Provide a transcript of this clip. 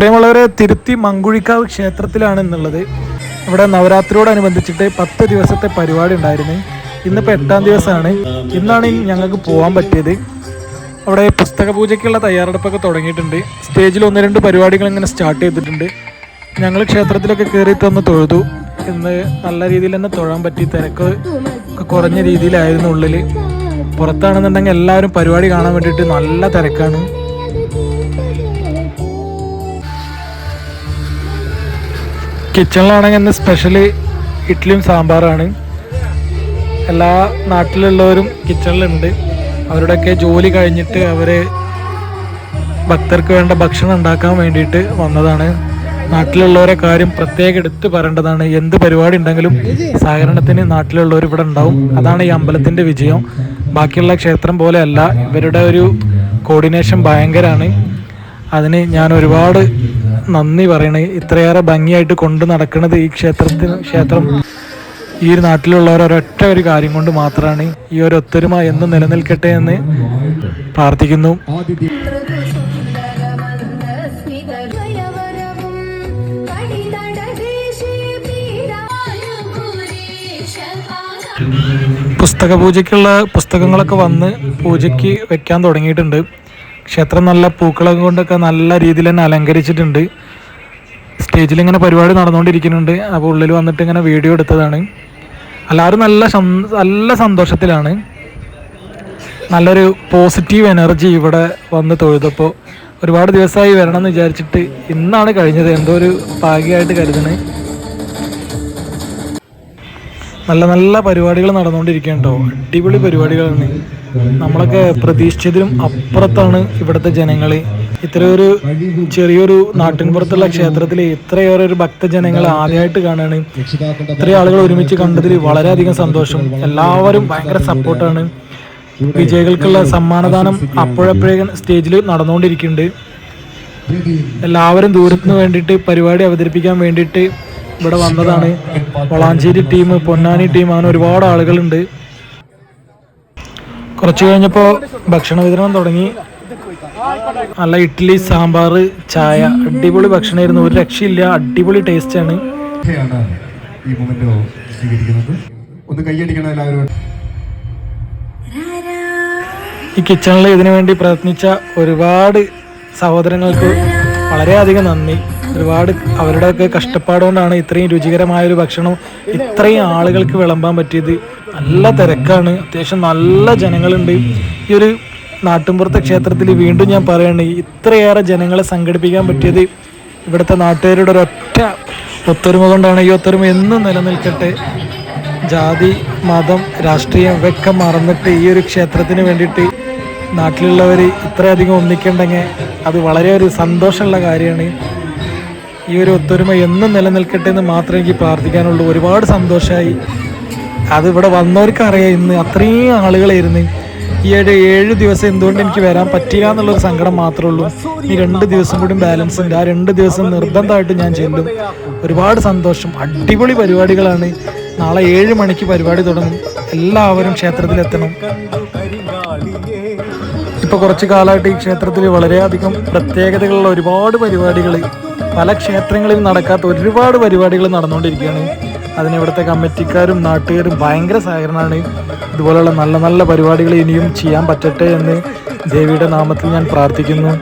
പ്രിയമുള്ളവരെ തിരുത്തി മങ്കുഴിക്കാവ് ക്ഷേത്രത്തിലാണ് എന്നുള്ളത് ഇവിടെ നവരാത്രിയോടനുബന്ധിച്ചിട്ട് പത്ത് ദിവസത്തെ പരിപാടി ഉണ്ടായിരുന്നു. ഇന്നിപ്പോൾ എട്ടാം ദിവസമാണ്. ഇന്നാണ് ഞങ്ങൾക്ക് പോകാൻ പറ്റിയത്. അവിടെ പുസ്തക പൂജയ്ക്കുള്ള തയ്യാറെടുപ്പൊക്കെ തുടങ്ങിയിട്ടുണ്ട്. സ്റ്റേജിൽ ഒന്ന് രണ്ട് പരിപാടികൾ ഇങ്ങനെ സ്റ്റാർട്ട് ചെയ്തിട്ടുണ്ട്. ഞങ്ങൾ ക്ഷേത്രത്തിലൊക്കെ കയറിയിട്ട് ഒന്ന് തൊഴുതു. ഇന്ന് നല്ല രീതിയിൽ തന്നെ തൊഴാൻ പറ്റി. തിരക്ക് ഒക്കെ കുറഞ്ഞ രീതിയിലായിരുന്നു ഉള്ളിൽ പുറത്താണെന്നുണ്ടെങ്കിൽ എല്ലാവരും പരിപാടി കാണാൻ വേണ്ടിയിട്ട് നല്ല തിരക്കാണ്. കിച്ചണിലാണെങ്കിൽ ഇന്ന് സ്പെഷ്യൽ ഇഡ്ഡലിയും സാമ്പാറാണ് എല്ലാ നാട്ടിലുള്ളവരും കിച്ചണിലുണ്ട് അവരുടെയൊക്കെ ജോലി കഴിഞ്ഞിട്ട് അവർ ഭക്തർക്ക് വേണ്ട ഭക്ഷണം ഉണ്ടാക്കാൻ വേണ്ടിയിട്ട് വന്നതാണ്. നാട്ടിലുള്ളവരെ കാര്യം പ്രത്യേകം എടുത്തു പറയേണ്ടതാണ്. എന്ത് പരിപാടി ഉണ്ടെങ്കിലും സഹകരണത്തിന് നാട്ടിലുള്ളവർ ഇവിടെ ഉണ്ടാവും. അതാണ് ഈ അമ്പലത്തിന്റെ വിജയം. ബാക്കിയുള്ള ക്ഷേത്രം പോലെയല്ല ഇവരുടെ ഒരു കോർഡിനേഷൻ ഭയങ്കരമാണ്. അതിന് ഞാൻ ഒരുപാട് നന്ദി പറയണേ. ഇത്രയേറെ ഭംഗിയായിട്ട് കൊണ്ടു നടക്കുന്നത് ഈ ക്ഷേത്രത്തിന് ക്ഷേത്രം. ഈ ഒരു നാട്ടിലുള്ളവർ ഒരൊറ്റ ഒരു കാര്യം കൊണ്ട് മാത്രമാണ് ഈ ഒരു ഒത്തൊരുമ എന്നും നിലനിൽക്കട്ടെ എന്ന് പ്രാർത്ഥിക്കുന്നു. പുസ്തക പൂജയ്ക്കുള്ള പുസ്തകങ്ങളൊക്കെ വന്ന് പൂജയ്ക്ക് വെക്കാൻ തുടങ്ങിയിട്ടുണ്ട്. ക്ഷേത്രം നല്ല പൂക്കളൊക്കെ കൊണ്ടൊക്കെ നല്ല രീതിയിൽ തന്നെ അലങ്കരിച്ചിട്ടുണ്ട്. സ്റ്റേജിൽ ഇങ്ങനെ പരിപാടി നടന്നുകൊണ്ടിരിക്കുന്നുണ്ട്. അപ്പോൾ ഉള്ളിൽ വന്നിട്ട് ഇങ്ങനെ വീഡിയോ എടുത്തതാണ്. എല്ലാവരും നല്ല നല്ല സന്തോഷത്തിലാണ്. നല്ലൊരു പോസിറ്റീവ് എനർജി ഇവിടെ വന്ന് തൊഴുതപ്പോൾ ഒരുപാട് ദിവസമായി വരണം എന്ന് വിചാരിച്ചിട്ട് ഇന്നാണ് കഴിഞ്ഞത്. എന്തോ ഒരു ഭാഗ്യമായിട്ട് കരുതണേ നല്ല നല്ല പരിപാടികൾ നടന്നുകൊണ്ടിരിക്കുകയുണ്ടോ അടിപൊളി പരിപാടികളാണ്. നമ്മളൊക്കെ പ്രതീക്ഷിച്ചതിലും അപ്പുറത്താണ് ഇവിടുത്തെ ജനങ്ങൾ ഇത്രയൊരു ചെറിയൊരു നാട്ടിൻപുറത്തുള്ള ക്ഷേത്രത്തിൽ ഇത്രയേറെ ഒരു ഭക്തജനങ്ങൾ ആദ്യമായിട്ട് കാണുകയാണ് ഇത്രയും ആളുകൾ ഒരുമിച്ച് കണ്ടതിൽ വളരെയധികം സന്തോഷം. എല്ലാവരും ഭയങ്കര സപ്പോർട്ടാണ്. വിജയികൾക്കുള്ള സമ്മാനദാനം അപ്പോഴപ്പോഴേ സ്റ്റേജിൽ നടന്നുകൊണ്ടിരിക്കുന്നുണ്ട്. എല്ലാവരും ദൂരത്തിന് വേണ്ടിയിട്ട് പരിപാടി അവതരിപ്പിക്കാൻ വേണ്ടിയിട്ട് ഇവിടെ വന്നതാണ്. വളാഞ്ചേരി ടീം പൊന്നാനി ടീം അങ്ങനെ ഒരുപാട് ആളുകളുണ്ട്. കുറച്ച് കഴിഞ്ഞപ്പോൾ ഭക്ഷണ വിതരണം തുടങ്ങി. നല്ല ഇഡ്ഡലി സാമ്പാർ ചായ അടിപൊളി ഭക്ഷണമായിരുന്നു ഒരു രക്ഷയില്ല അടിപൊളി ടേസ്റ്റ് ആണ്. ഈ മൊമെന്റ് സ്വീകരിക്കുന്നത്. ഒന്ന് കൈയടിക്കണം എല്ലാവരും ഈ കിച്ചണിൽ ഇതിനു വേണ്ടി പ്രയത്നിച്ച ഒരുപാട് സഹോദരങ്ങൾക്ക് വളരെയധികം നന്ദി. ഒരുപാട് അവരുടെയൊക്കെ കഷ്ടപ്പാടുകൊണ്ടാണ് ഇത്രയും രുചികരമായ ഒരു ഭക്ഷണം ഇത്രയും ആളുകൾക്ക് വിളമ്പാൻ പറ്റിയത്. നല്ല തിരക്കാണ്. അത്യാവശ്യം നല്ല ജനങ്ങളുണ്ട്. ഈ ഒരു നാട്ടിൻപുറത്തെ ക്ഷേത്രത്തിൽ വീണ്ടും ഞാൻ പറയുകയാണ് ഇത്രയേറെ ജനങ്ങളെ സംഘടിപ്പിക്കാൻ പറ്റിയത് ഇവിടുത്തെ നാട്ടുകാരുടെ ഒരൊറ്റ ഒത്തൊരുമ കൊണ്ടാണ്. ഈ ഒത്തൊരുമ എന്നും നിലനിൽക്കട്ടെ. ജാതി മതം രാഷ്ട്രീയം ഇവയൊക്കെ മറന്നിട്ട് ഈ ഒരു ക്ഷേത്രത്തിന് വേണ്ടിയിട്ട് നാട്ടിലുള്ളവർ ഇത്രയധികം ഒന്നിക്കണ്ടെങ്കിൽ അത് വളരെ ഒരു സന്തോഷമുള്ള കാര്യമാണ്. ഈ ഒരു ഒത്തൊരുമ എന്നും നിലനിൽക്കട്ടെ എന്ന് മാത്രമേ എനിക്ക് പ്രാർത്ഥിക്കാനുള്ളൂ. ഒരുപാട് സന്തോഷമായി അത് ഇവിടെ വന്നവർക്ക് അറിയാം ഇന്ന് അത്രയും ആളുകളായിരുന്നു ഈ ഒരു ഏഴ് ദിവസം എന്തുകൊണ്ട് എനിക്ക് വരാൻ പറ്റില്ല എന്നുള്ളൊരു സങ്കടം മാത്രമേ ഉള്ളൂ. ഈ രണ്ട് ദിവസം കൂടി ബാലൻസ് ഉണ്ട്. ആ രണ്ട് ദിവസം നിർബന്ധമായിട്ട് ഞാൻ ചെല്ലും ഒരുപാട് സന്തോഷം. അടിപൊളി പരിപാടികളാണ്. നാളെ ഏഴ് മണിക്ക് പരിപാടി തുടങ്ങും. എല്ലാവരും ക്ഷേത്രത്തിലെത്തണം. ഇപ്പൊ കുറച്ച് കാലമായിട്ട് ഈ ക്ഷേത്രത്തിൽ വളരെയധികം പ്രത്യേകതകളുള്ള ഒരുപാട് പരിപാടികൾ പല ക്ഷേത്രങ്ങളിൽ നടക്കാത്ത ഒരുപാട് പരിപാടികൾ നടന്നുകൊണ്ടിരിക്കുകയാണ്. അതിന് ഇവിടുത്തെ കമ്മിറ്റിക്കാരും നാട്ടുകാരും ഭയങ്കര സഹകരണമാണ്. ഇതുപോലുള്ള നല്ല നല്ല പരിപാടികൾ ഇനിയും ചെയ്യാൻ പറ്റട്ടെ എന്ന് ദേവിയുടെ നാമത്തിൽ ഞാൻ പ്രാർത്ഥിക്കുന്നു.